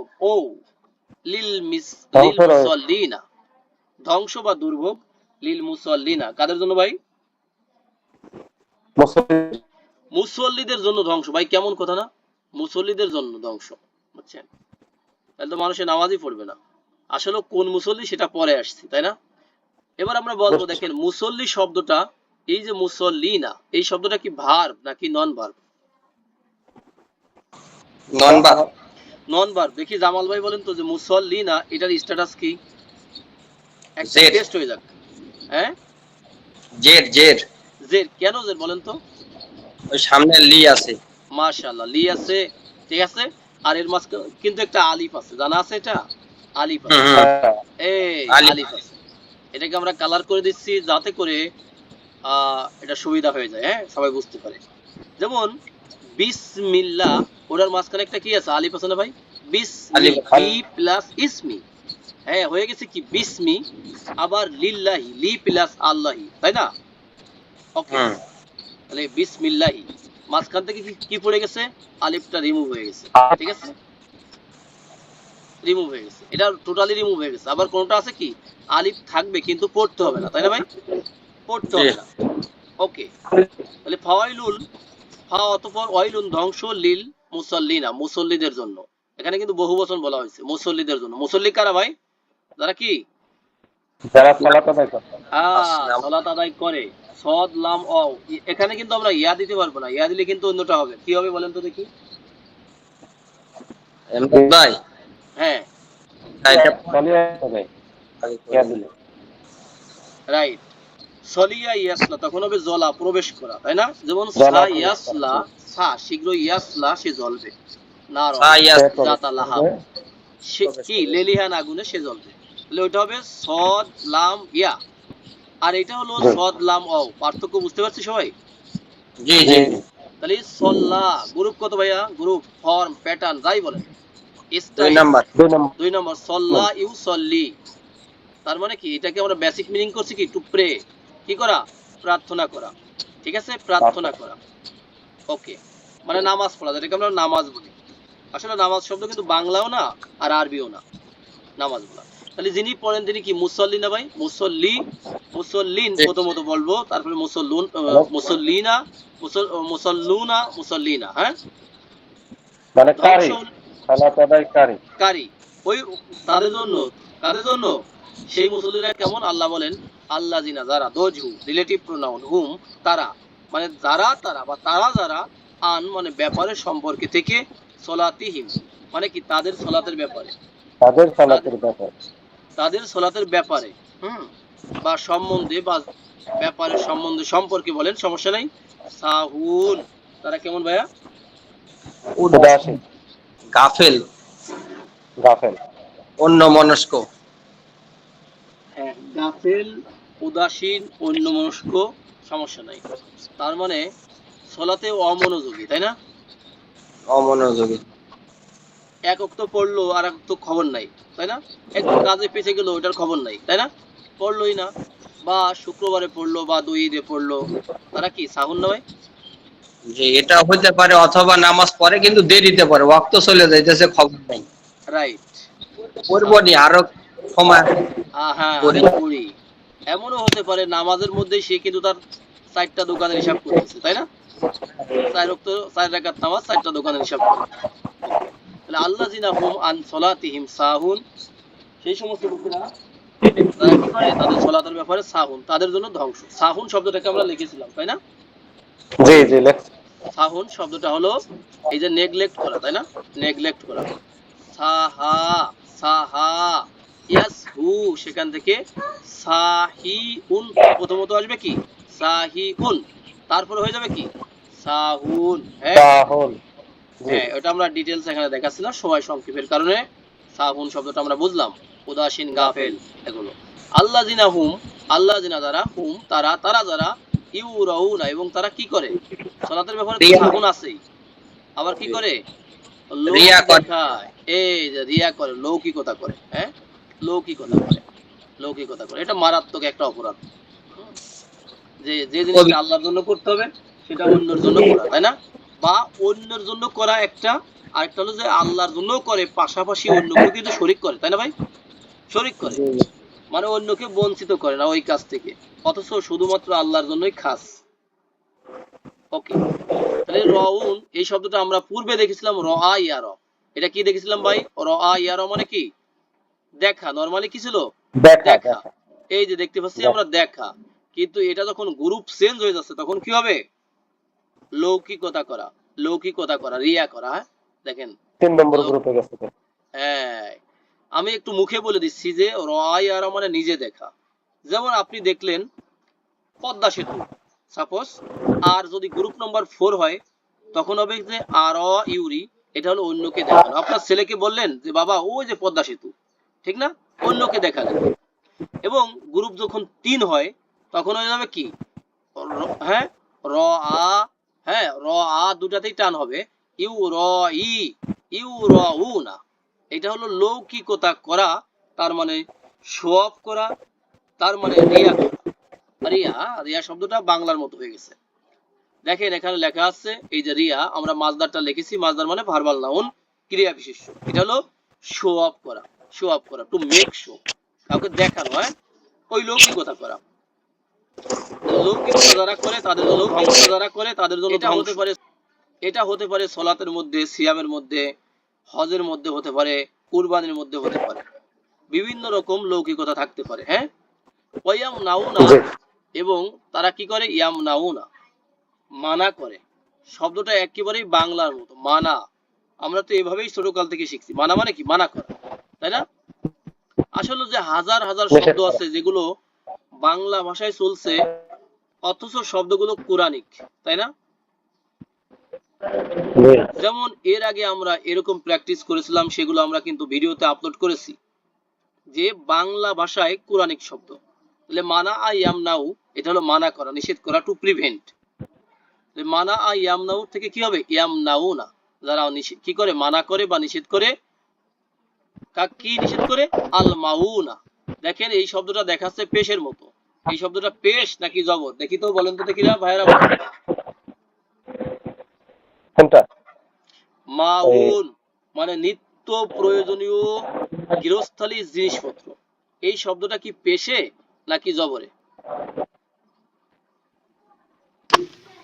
দুর্ভোগ। ও লিল মিস লিল। মুসল্লিনা। ধ্বংস বা দুর্ভোগ লিল মুসল্লিনা। কাদের জন্য ভাই? মুসল্লিদের জন্য ধ্বংস। ভাই কেমন কথা না? মুসল্লিদের জন্য ধ্বংস বুঝছেন? তাহলে তো মানুষের নামাজই পড়বে না। আসলে কোন মুসল্লি সেটা পরে আসছে তাই না? এবার আমরা বলব দেখেন মুসল্লি শব্দটা এই যে মুসল্লি না এই শব্দটা কি ভার্ব নাকি নন ভার্ব নন বা নন ভার্ব দেখি জামাল ভাই বলেন তো যে মুসল্লি না এটার স্ট্যাটাস কি? একটা টেস্ট হয়ে যাক। হ্যাঁ? জের জের। জের। কেন জের বলেন তো? ওই সামনে লি আছে। মাশাআল্লাহ লি আছে ঠিক আছে? আর এর মাঝখানে কিন্তু একটা আলিফ আছে। জানা আছে এটা? আলিফ আছে। এই আলিফ। আছে। এটাকে আমরা কালার করে দিচ্ছি যাতে করে আহ, এটা সুবিধা হয়ে যায়। হ্যাঁ? সবাই বুঝতে পারে। যেমন বিসমিল্লাহ ওটার মাঝখানে একটা কি আছে? আলিফ আছে না ভাই? বিসমি। প্লাস ইসমি। হ্যাঁ হয়ে গেছে কি? বিসমি আবার লিল্লাহি লি প্লাস আল্লাহি তাই না? ওকে তাহলে বিসমিল্লাহি। মাঝখান থেকে কি- কি পড়ে গেছে? আলিফটা রিমুভ হয়ে গেছে। ঠিক আছে? রিমুভ হয়ে গেছে। এটা টোটালি রিমুভ হয়ে গেছে। আবার কোনটা আছে কি? আলিফ থাকবে কিন্তু পড়তে হবে না তাই না ভাই? পড়তে হবে না। ওকে তাহলে ফাওয়াইলুল ফা অতঃপর ওয়াইলুন ধ্বংস লিল। মুসল্লিনা মুসল্লিদের জন্য। এখানে কিন্তু বহু বচন বলা হয়েছে মুসল্লিদের জন্য। মুসল্লি কারা ভাই? যারা কি? যারা সালাত আদায় করে। সালাত আদায় করে। সদ লাম অ এখানে কিন্তু আমরা ইয়া দিতে পারব না। ইয়া দিলে কিন্তু অন্যটা হবে। কি হবে বলেন তো দেখি। ভাই। হ্যাঁ। রাইট সলিয়া ইয়াসলা তখন হবে জলা প্রবেশ করা তাই না? যেমন সা ইয়াসলা সা শীঘ্র ইয়াসলা সে জ্বলবে। না সা কি? লেলিহান আগুনে সে জ্বলবে। তাহলে ওইটা হবে সদ লাম ইয়া। আর এটা হলো সদ লাম অ। পার্থক্য বুঝতে পারছি সবাই? জি জি, জি জি। তাহলে সল্লা গ্রুপ কত ভাইয়া? গ্রুপ ফর্ম প্যাটার্ন যাই বলেন। দুই নাম্বার। দুই নম্বর। সল্লা ইউ সল্লি তার মানে কি? এটাকে আমরা বেসিক মিনিং করছি কি? টু প্রে কি করা? প্রার্থনা করা। ঠিক আছে? প্রার্থনা করা। ওকে। মানে নামাজ পড়া যেটাকে আমরা নামাজ বলি। আসলে নামাজ শব্দ কিন্তু বাংলাও না আর আরবিও না। নামাজ বলা তাহলে যিনি পড়েন তিনি কি? মুসল্লি না ভাই? মুসল্লি। মুসল্লিন প্রথমত বলব। তারপরে মুসল্লুন মুসল্লিনা মুসল্লুনা মুসল্লিনা হ্যাঁ? মানে কারি। সালাত আদায় কারি। কারি। ওই তাদের জন্য তাদের জন্য? সেই মুসল্লিরা কেমন? আল্লাহ বলেন আল্লাহ জিনা যারা দোজহু রিলেটিভ প্রোনাউন হুম তারা। মানে যারা তারা বা তারা যারা আন মানে ব্যাপারের সম্পর্কে থেকে সলাতিহিম মানে কি তাদের সলাতের ব্যাপারে? তাদের সালাতের ব্যাপার। তাদের সলাতের ব্যাপারে হুম? বা সম্বন্ধে বা ব্যাপারের সম্বন্ধে সম্পর্কে বলেন সমস্যা নাই। সাহুন। তারা কেমন ভাইয়া? উদাসীন। গাফেল। গাফেল। অন্য মনস্ক হ্যাঁ গাফেল উদাসীন অন্যমনস্ক সমস্যা নাই। তার মানে সলাতে অমনোযোগী তাই না? অমনোযোগী। এক অক্ত পড়ল আর এক অক্ত খবর নাই তাই না? একটু কাজে পেছে গেল ওটার খবর নাই তাই না? পড়লোই না। বা শুক্রবারে পড়ল বা দুই ঈদে পড়ল। তারা কি সাহুন নয়? যে এটা হতে পারে অথবা নামাজ পড়ে কিন্তু দেরিতে পড়ে ওয়াক্ত চলে যাইতেছে খবর নেই। রাইট পড়ব নি আরও আছে। হ্যাঁ পড়ি। এমনও হতে পারে নামাজের মধ্যে সে কিন্তু তার চারটা দোকানের হিসাব করতেছে তাই না? চার রক্ত চার রাকাত নামাজ চারটা দোকানের হিসাব করে তাহলে আল্লাহ জিনা হুম আন সলাতিহিম সাহুন। সেই সমস্ত লোকেরা তাদের সলাতের ব্যাপারে সাহুন তাদের জন্য ধ্বংস। সাহুন শব্দটাকে আমরা লিখেছিলাম তাই না? জি জি সাহুন শব্দটা হলো এই যে নেগলেক্ট করা তাই না? নেগলেক্ট করা। সাহা সাহা। ইয়াস হু সেখান থেকে সাহি উন প্রথমত আসবে কি? সাহি উন তারপরে হয়ে যাবে কি? সাহুন। হ্যাঁ? হ্যাঁ ওটা আমরা ডিটেলস এখানে দেখাচ্ছি না সময় সংক্ষেপের কারণে। সাহুন শব্দটা আমরা বুঝলাম। উদাসীন গাফেল এগুলো আল্লাহ জিনা হুম আল্লাহ জিনা যারা হুম তারা তারা যারা ইউ রাউনা এবং তারা কি করে? সলাতের ব্যাপারে সাহুন আছেই। আবার কি করে? রিয়া। দেখায়। এই যে রিয়া করে লৌকিকতা করে হ্যাঁ? লৌকিকতা করে। লৌকিকতা করে। এটা মারাত্মক একটা অপরাধ। যে যে জিনিসটা আল্লাহর জন্য করতে হবে সেটা অন্যের জন্য করা তাই না? বা অন্যের জন্য করা একটা আরেকটা হলো যে আল্লাহর জন্য করে পাশাপাশি অন্যকে কিন্তু শরিক করে তাই না ভাই? শরিক করে। মানে অন্যকে বঞ্চিত করে না ওই কাজ থেকে। অথচ শুধুমাত্র আল্লাহর জন্যই খাস। ওকে। তাহলে রউন এই শব্দটা আমরা পূর্বে দেখেছিলাম র আ ইয়ার। এটা কি দেখেছিলাম ভাই? র আ ইয়ার মানে কি? দেখা নরমালি কি ছিল? দেখা এই যে দেখতে পাচ্ছি আমরা দেখা। কিন্তু এটা যখন গ্রুপ চেঞ্জ হয়ে যাচ্ছে তখন কি হবে? লৌকিকতা করা লৌকিকতা করা রিয়া করা হ্যাঁ? দেখেন। তিন নম্বর গ্রুপে গেছে। হ্যাঁ। আমি একটু মুখে বলে দিচ্ছি যে রয় আর মানে নিজে দেখা। যেমন আপনি দেখলেন পদ্মা সেতু। সাপোজ আর যদি গ্রুপ নাম্বার ফোর হয় তখন হবে যে আর ইউরি এটা হলো অন্যকে দেখানো। আপনার ছেলেকে বললেন যে বাবা ওই যে পদ্মা সেতু। ঠিক না? অন্যকে দেখালেন। এবং গ্রুপ যখন তিন হয়, তখন হয়ে যাবে কি? হ্যাঁ? র, আ হ্যাঁ? র, আ দুটাতেই টান হবে। ইউ, র, ই। ইউ, র, উ না। এটা হলো লৌকিকতা করা, তার মানে শো অফ করা, তার মানে রিয়া রিয়া রিয়া শব্দটা বাংলার মতো হয়ে গেছে। দেখেন, এখানে লেখা আছে, এই যে রিয়া, আমরা মাজদারটা লিখেছি মাজদার মানে ভার্বাল নাউন ক্রিয়া বিশেষ্য এটা হলো শো অফ করা। শো অফ করা টু মেক শো কাউকে দেখানো হয়? ওই লৌকিকতা করা। লৌকিকতা যারা করে তাদের জন্য ধ্বংস। যারা করে তাদের জন্য এটা হতে পারে এটা হতে পারে সলাতের মধ্যে সিয়ামের মধ্যে হজের মধ্যে হতে পারে কুরবানির মধ্যে হতে পারে। বিভিন্ন রকম লৌকিকতা থাকতে পারে হ্যাঁ? ওয়াম নাউনা জি। এবং তারা কি করে? ইয়াম নাউনা মানা করে। শব্দটা একেবারেই বাংলার মতো মানা। আমরা তো এভাবেই ছোটকাল থেকে শিখছি। মানা মানে কি? মানা করা। তাই না? আসলে যে হাজার হাজার শব্দ আছে যেগুলো বাংলা ভাষায় চলছে অথচ শব্দগুলো কোরআনিক তাই না? যেমন এর আগে আমরা এরকম প্র্যাকটিস করেছিলাম সেগুলো আমরা কিন্তু ভিডিওতে আপলোড করেছি যে বাংলা ভাষায় কোরআনিক শব্দ। তাহলে মানা আই নাউ এটা হলো মানা করা নিষেধ করা টু প্রিভেন্ট মানা আই নাউ থেকে কি হবে? ইয়াম নাউ না। যারা নিষেধ কি করে? মানা করে বা নিষেধ করে কা- কি নিষেধ করে? আল মাউনা দেখেন এই শব্দটা দেখাচ্ছে পেশের মতো। এই শব্দটা পেশ নাকি জবর দেখি তো বলেন তো দেখি না ভাইয়েরা কোনটা? মাউন মানে নিত্য প্রয়োজনীয় গৃহস্থালী জিনিসপত্র। এই শব্দটা কি পেশে নাকি জবরে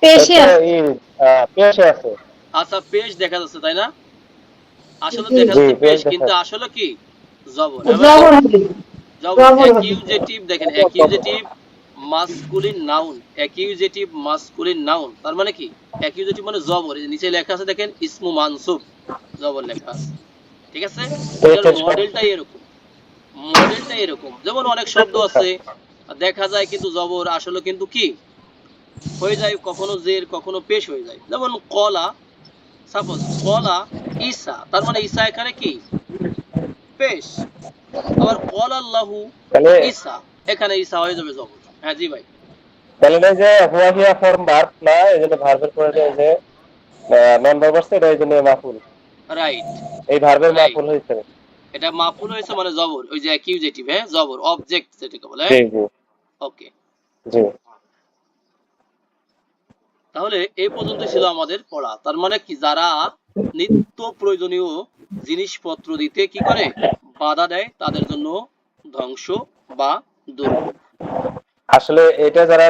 পেশে এটা এই, আহ, পেশে আছে। আচ্ছা পেশ দেখা যাচ্ছে তাই না? আসলে জি, দেখা যাচ্ছে পেশ কিন্তু আসলে কি? জবর। জবর। অ্যাকিউজেটিভ দেখেন accusative masculine noun accusative masculine noun তার মানে কি? অ্যাকিউজেটিভ মানে জবর। নিচে লেখা আছে দেখেন ইসমু মানসুব জবর লেখা আছে। ঠিক আছে? মডেলটাই এরকম। মডেলটাই এরকম। যেমন অনেক শব্দ আছে দেখা যায় কিন্তু জবর আসলে কিন্তু কি? হয়ে যায় কখনো জের কখনো পেশ হয়ে যায়। যেমন কলা সাপোজ কলা ঈসা তার মানে ঈসা এখানে কি? পেশ। আবার কল আল্লাহু ঈসা এখানে ঈসা হয়ে যাবে জবর হ্যাঁ জি ভাই। তাহলে যে হুয়া ফর্ম ভার্ব না এই জন্য ভার্বের পরে যে নন ভার্ব আসছে এটা এই জন্য মাফুল। রাইট এই ভার্বের. মাফুল হয়েছে। এটা মাফুল হয়েছে মানে জবর ওই যে অ্যাকিউজেটিভ হ্যাঁ? জবর অবজেক্ট যেটাকে বলে জি জি। ওকে জি। তাহলে এই পর্যন্ত ছিল আমাদের পড়া। তার মানে কি যারা নিত্য প্রয়োজনীয় জিনিসপত্র দিতে কি করে? বাধা দেয় তাদের জন্য ধ্বংস বা দুর্ভোগ আসলে এটা যারা